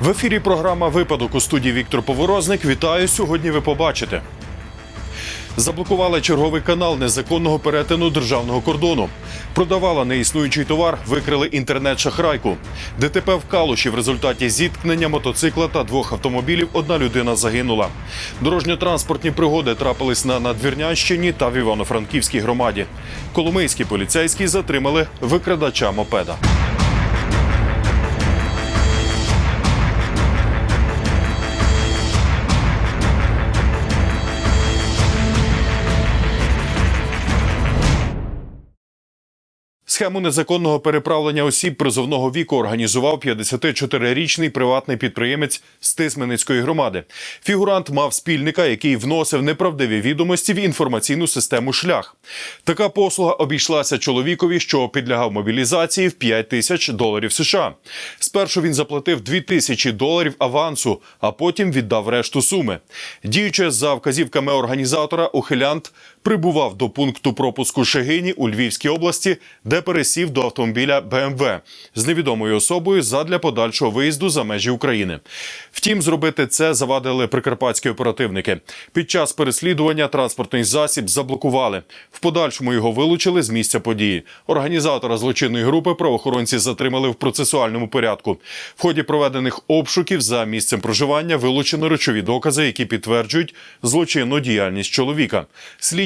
В ефірі програма Випадок у студії Віктор Поворозник. Вітаю. Сьогодні ви побачите. Заблокували черговий канал незаконного перетину державного кордону. Продавала неіснуючий товар, викрили інтернет-шахрайку. ДТП в Калуші в результаті зіткнення мотоцикла та двох автомобілів одна людина загинула. Дорожньо-транспортні пригоди трапились на Надвірнянщині та в Івано-Франківській громаді. Коломийські поліцейські затримали викрадача мопеда. Схему незаконного переправлення осіб призовного віку організував 54-річний приватний підприємець з Тисменицької громади. Фігурант мав спільника, який вносив неправдиві відомості в інформаційну систему шлях. Така послуга обійшлася чоловікові, що підлягав мобілізації в 5 тисяч доларів США. Спершу він заплатив 2 тисячі доларів авансу, а потім віддав решту суми. Діючи за вказівками організатора, ухилянт прибував до пункту пропуску Шегині у Львівській області, де пересів до автомобіля БМВ з невідомою особою задля подальшого виїзду за межі України. Втім, зробити це завадили прикарпатські оперативники. Під час переслідування транспортний засіб заблокували. В подальшому його вилучили з місця події. Організатора злочинної групи правоохоронці затримали в процесуальному порядку. В ході проведених обшуків за місцем проживання вилучено речові докази, які підтверджують злочинну діяльність чоловіка.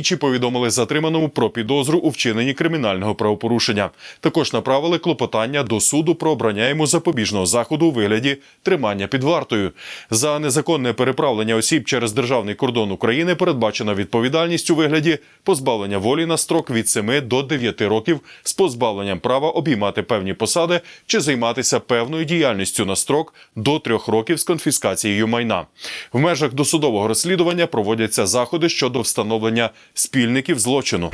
Слідчі повідомили затриманому про підозру у вчиненні кримінального правопорушення. Також направили клопотання до суду про обрання йому запобіжного заходу у вигляді тримання під вартою. За незаконне переправлення осіб через державний кордон України передбачена відповідальність у вигляді позбавлення волі на строк від 7 до 9 років з позбавленням права обіймати певні посади чи займатися певною діяльністю на строк до 3 років з конфіскацією майна. В межах досудового розслідування проводяться заходи щодо встановлення спільників злочину.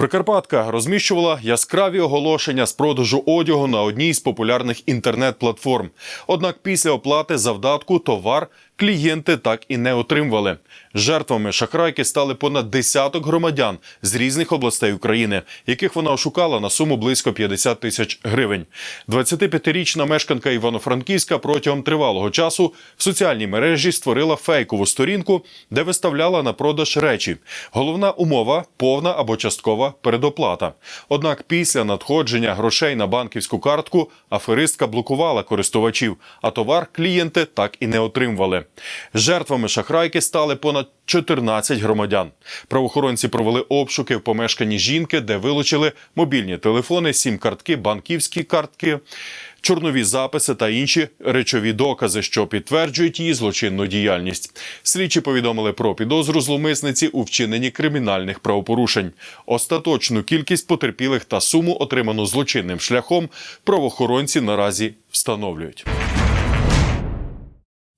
Прикарпатка розміщувала яскраві оголошення з продажу одягу на одній з популярних інтернет-платформ. Однак після оплати завдатку товар клієнти так і не отримували. Жертвами шахрайки стали понад десяток громадян з різних областей України, яких вона ошукала на суму близько 50 тисяч гривень. 25-річна мешканка Івано-Франківська протягом тривалого часу в соціальній мережі створила фейкову сторінку, де виставляла на продаж речі. Головна умова повна або часткова передоплата. Однак після надходження грошей на банківську картку аферистка блокувала користувачів, а товар клієнти так і не отримували. Жертвами шахрайки стали понад 14 громадян. Правоохоронці провели обшуки в помешканні жінки, де вилучили мобільні телефони, сім-картки, банківські картки, чорнові записи та інші речові докази, що підтверджують її злочинну діяльність. Слідчі повідомили про підозру зловмисниці у вчиненні кримінальних правопорушень. Остаточну кількість потерпілих та суму, отриману злочинним шляхом, правоохоронці наразі встановлюють.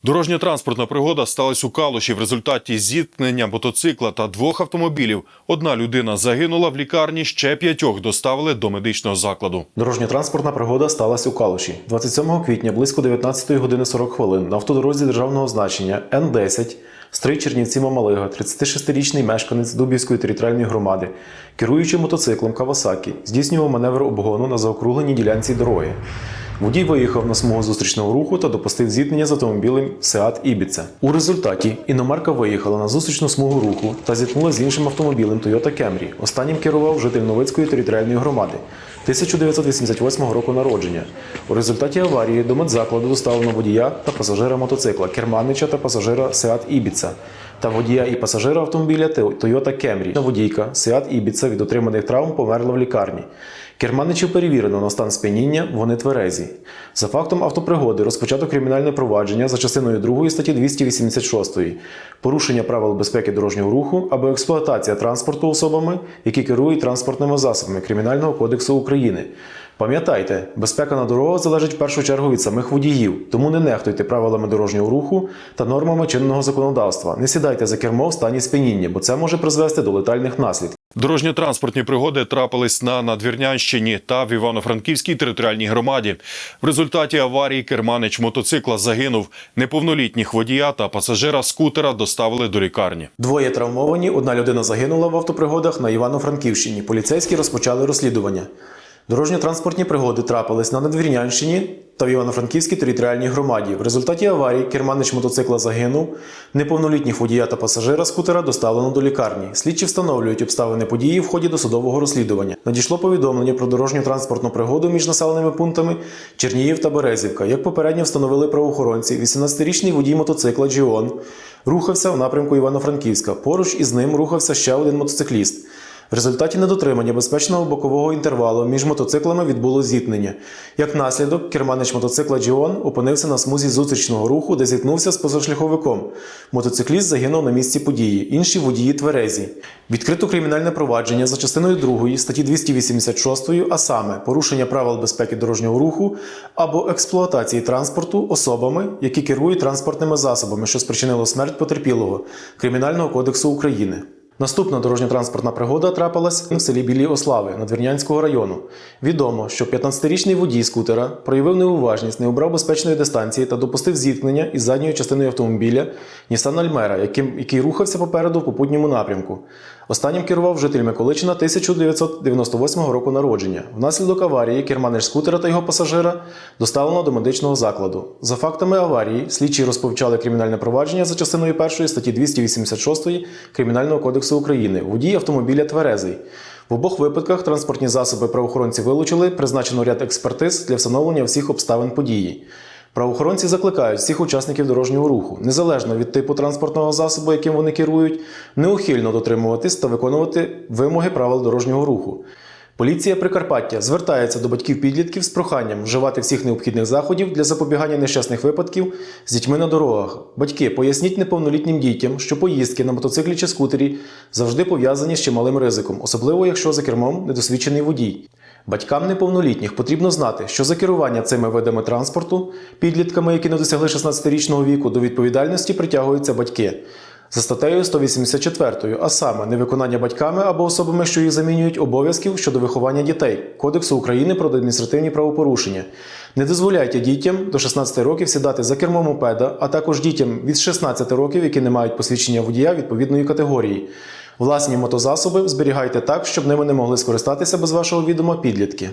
Дорожньо-транспортна пригода сталася у Калуші в результаті зіткнення мотоцикла та двох автомобілів. Одна людина загинула в лікарні, ще п'ятьох доставили до медичного закладу. Дорожньо-транспортна пригода сталася у Калуші 27 квітня близько 19 години 40 хвилин на автодорозі державного значення Н10 Стрий Чернівці Мамалига, 36-річний мешканець Дубівської територіальної громади, керуючи мотоциклом Кавасакі, здійснював маневр обгону на заокругленій ділянці дороги. Водій виїхав на смугу зустрічного руху та допустив зіткнення з автомобілем Seat Ібіца. У результаті іномарка виїхала на зустрічну смугу руху та зіткнула з іншим автомобілем Toyota Camry. Останнім керував житель Новицької територіальної громади 1988 року народження. У результаті аварії до медзакладу доставлено водія та пасажира мотоцикла, керманича та пасажира Seat Ібіца та водія і пасажира автомобіля Toyota Camry. Водійка Seat Ібіца від отриманих травм померла в лікарні. Керманичів перевірено на стан сп'яніння, вони тверезі. За фактом автопригоди розпочато кримінальне провадження за частиною 2 статті 286 порушення правил безпеки дорожнього руху або експлуатація транспорту особами, які керують транспортними засобами Кримінального кодексу України. Пам'ятайте, безпека на дорогах залежить в першу чергу від самих водіїв, тому не нехтуйте правилами дорожнього руху та нормами чинного законодавства. Не сідайте за кермо в стані сп'яніння, бо це може призвести до летальних наслідків. Дорожньо-транспортні пригоди трапились на Надвірнянщині та в Івано-Франківській територіальній громаді. В результаті аварії керманич мотоцикла загинув. Неповнолітніх водія та пасажира скутера доставили до лікарні. Двоє травмовані, одна людина загинула в автопригодах на Івано-Франківщині. Поліцейські розпочали розслідування. Дорожньо-транспортні пригоди трапились на Надвірнянщині та в Івано-Франківській територіальній громаді. В результаті аварії керманич мотоцикла загинув. Неповнолітніх водія та пасажира скутера доставлено до лікарні. Слідчі встановлюють обставини події в ході досудового розслідування. Надійшло повідомлення про дорожньо-транспортну пригоду між населеними пунктами Черніїв та Березівка. Як попередньо встановили правоохоронці, 18-річний водій мотоцикла Джіон рухався в напрямку Івано-Франківська. Поруч із ним рухався ще один мотоцикліст. В результаті недотримання безпечного бокового інтервалу між мотоциклами відбуло зіткнення. Як наслідок, керманич мотоцикла Джіон опинився на смузі зустрічного руху, де зіткнувся з позашляховиком. Мотоцикліст загинув на місці події. Інші водії тверезі. Відкрито кримінальне провадження за частиною 2 статті 286, а саме порушення правил безпеки дорожнього руху або експлуатації транспорту особами, які керують транспортними засобами, що спричинило смерть потерпілого Кримінального кодексу України. Наступна дорожньо-транспортна пригода трапилась в селі Білі Ослави Надвірнянського району. Відомо, що 15-річний водій скутера проявив неуважність, не обрав безпечної дистанції та допустив зіткнення із задньою частиною автомобіля Нісан Альмера, яким, який рухався попереду в попутньому напрямку. Останнім керував житель Миколичина 1998 року народження. Внаслідок аварії керманич скутера та його пасажира доставлено до медичного закладу. За фактами аварії слідчі розповчали кримінальне провадження за частиною 1 статті 286 Кримінального кодексу України. Водій автомобіля тверезий. В обох випадках транспортні засоби правоохоронці вилучили, призначено ряд експертиз для встановлення всіх обставин події. Правоохоронці закликають всіх учасників дорожнього руху, незалежно від типу транспортного засобу, яким вони керують, неухильно дотримуватись та виконувати вимоги правил дорожнього руху. Поліція Прикарпаття звертається до батьків підлітків з проханням вживати всіх необхідних заходів для запобігання нещасних випадків з дітьми на дорогах. Батьки, поясніть неповнолітнім дітям, що поїздки на мотоциклі чи скутері завжди пов'язані з чималим ризиком, особливо якщо за кермом недосвідчений водій. Батькам неповнолітніх потрібно знати, що за керування цими видами транспорту, підлітками, які не досягли 16-річного віку, до відповідальності притягуються батьки. За статтею 184, а саме невиконання батьками або особами, що їх замінюють обов'язків щодо виховання дітей Кодексу України про адміністративні правопорушення. Не дозволяйте дітям до 16 років сідати за кермо мопеда, а також дітям від 16 років, які не мають посвідчення водія відповідної категорії. Власні мотозасоби зберігайте так, щоб ними не могли скористатися без вашого відома підлітки.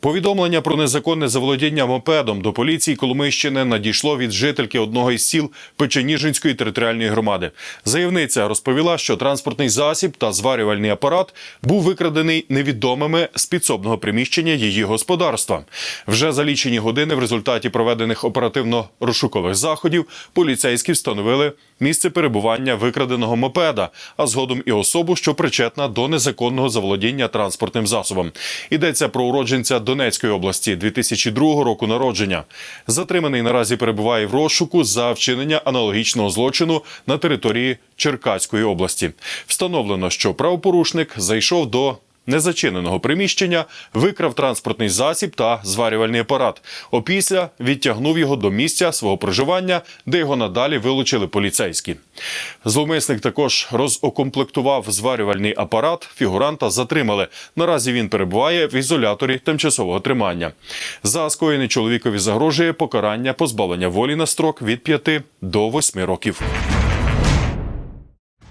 Повідомлення про незаконне заволодіння мопедом до поліції Коломийщини надійшло від жительки одного із сіл Печеніжинської територіальної громади. Заявниця розповіла, що транспортний засіб та зварювальний апарат був викрадений невідомими з підсобного приміщення її господарства. Вже за лічені години в результаті проведених оперативно-розшукових заходів поліцейські встановили місце перебування викраденого мопеда, а згодом і особу, що причетна до незаконного заволодіння транспортним засобом. Йдеться про уродженця Донецької області 2002 року народження. Затриманий наразі перебуває в розшуку за вчинення аналогічного злочину на території Черкаської області. Встановлено, що правопорушник зайшов до незачиненого приміщення, викрав транспортний засіб та зварювальний апарат. Опісля відтягнув його до місця свого проживання, де його надалі вилучили поліцейські. Зловмисник також розокомплектував зварювальний апарат. Фігуранта затримали. Наразі він перебуває в ізоляторі тимчасового тримання. За скоєне чоловікові загрожує покарання позбавлення волі на строк від 5 до 8 років.